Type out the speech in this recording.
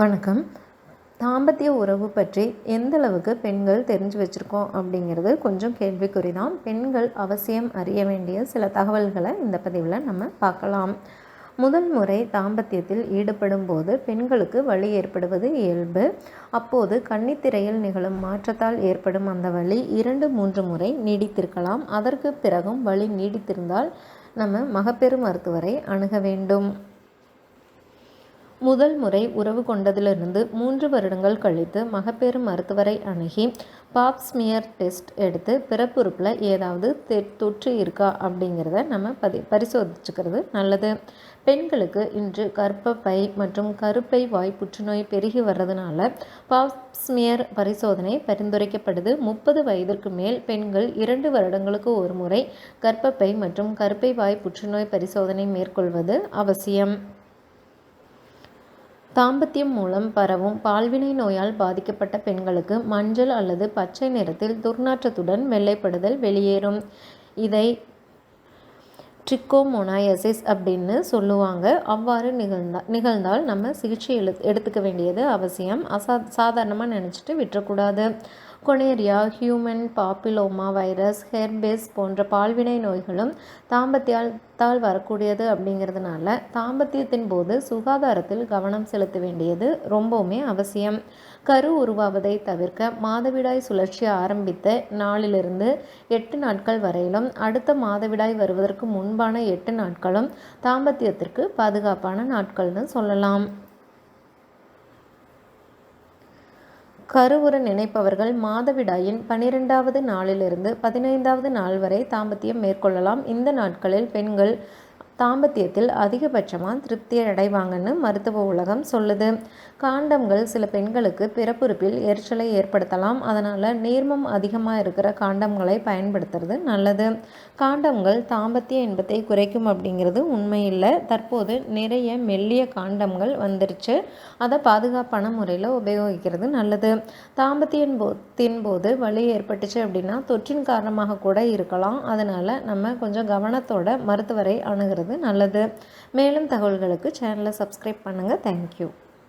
வணக்கம். தாம்பத்திய உறவு பற்றி எந்தளவுக்கு பெண்கள் தெரிஞ்சு வச்சுருக்கோம் அப்படிங்கிறது கொஞ்சம் கேள்விக்குறி தான். பெண்கள் அவசியம் அறிய வேண்டிய சில தகவல்களை இந்த பதிவில் நம்ம பார்க்கலாம். முதல் முறை தாம்பத்தியத்தில் ஈடுபடும் போது பெண்களுக்கு வலி ஏற்படுவது இயல்பு. அப்போது கன்னித்திரையில் நிகழும் மாற்றத்தால் ஏற்படும் அந்த வலி இரண்டு மூன்று முறை நீடித்திருக்கலாம். அதற்கு பிறகும் வலி நீடித்திருந்தால் நம்ம மகப்பேறு மருத்துவரை அணுக வேண்டும். முதல் முறை உறவு கொண்டதிலிருந்து மூன்று வருடங்கள் கழித்து மகப்பேறு மருத்துவரை அணுகி பாப்ஸ்மியர் டெஸ்ட் எடுத்து பிறப்புறுப்பில் ஏதாவது தொற்று இருக்கா அப்படிங்கிறத நம்ம பதி பரிசோதிச்சுக்கிறது நல்லது. பெண்களுக்கு இன்று கர்ப்பப்பை மற்றும் கருப்பை வாய் புற்றுநோய் பெருகி வர்றதுனால பாப்ஸ்மியர் பரிசோதனை பரிந்துரைக்கப்படுது. முப்பது வயதிற்கு மேல் பெண்கள் இரண்டு வருடங்களுக்கு ஒரு முறை கர்ப்பப்பை மற்றும் கருப்பை வாய் புற்றுநோய் பரிசோதனை மேற்கொள்வது அவசியம். தாம்பத்தியம் மூலம் பரவும் பால்வினை நோயால் பாதிக்கப்பட்ட பெண்களுக்கு மஞ்சள் அல்லது பச்சை நிறத்தில் துர்நாற்றத்துடன் வெள்ளைப்படுதல் வெளியேறும். இதை ட்ரிக்கோமோனாயசிஸ் அப்படின்னு சொல்லுவாங்க. அவ்வாறு நிகழ்ந்தா நிகழ்ந்தால் நம்ம சிகிச்சை எழு எடுத்துக்க வேண்டியது அவசியம். அசா சாதாரணமாக நினச்சிட்டு விட்டுறக்கூடாது. Gonorrhoea human papilloma virus herpes போன்ற பால்வினை நோய்களும் தாம்பத்தியத்தால் வரக்கூடியது அப்படிங்கிறதுனால தாம்பத்தியத்தின் போது சுகாதாரத்தில் கவனம் செலுத்த வேண்டியது ரொம்பவுமே அவசியம். கரு உருவாவதை தவிர்க்க மாதவிடாய் சுழற்சி ஆரம்பித்த நாளிலிருந்து எட்டு நாட்கள் வரையிலும் அடுத்த மாதவிடாய் வருவதற்கு முன்பான எட்டு நாட்களும் தாம்பத்தியத்திற்கு பாதுகாப்பான நாட்கள்னு சொல்லலாம். கருவுற நினைப்பவர்கள் மாதவிடாயின் பனிரெண்டாவது நாளிலிருந்து பதினைந்தாவது நாள் வரை தாம்பத்தியம் மேற்கொள்ளலாம். இந்த நாட்களில் பெண்கள் தாம்பத்தியத்தில் அதிகபட்சமாக திருப்தியை அடைவாங்கன்னு மருத்துவ உலகம் சொல்லுது. காண்டம்கள் சில பெண்களுக்கு பிறப்புறுப்பில் எரிச்சலை ஏற்படுத்தலாம். அதனால் நீர்மம் அதிகமாக இருக்கிற காண்டம்களை பயன்படுத்துறது நல்லது. காண்டம்கள் தாம்பத்திய இன்பத்தை குறைக்கும் அப்படிங்கிறது உண்மையில்லை. தற்போது நிறைய மெல்லிய காண்டம்கள் வந்துருச்சு. அதை பாதுகாப்பான முறையில் உபயோகிக்கிறது நல்லது. தாம்பத்தியின் போத்தின் போது வலி ஏற்பட்டுச்சு அப்படின்னா தொற்றின் காரணமாக கூட இருக்கலாம். அதனால் நம்ம கொஞ்சம் கவனத்தோட மருத்துவரை அணுகிறது நல்லது. மேலும் தகவல்களுக்கு சேனலை சப்ஸ்கிரைப் பண்ணுங்கள் தேங்க்யூ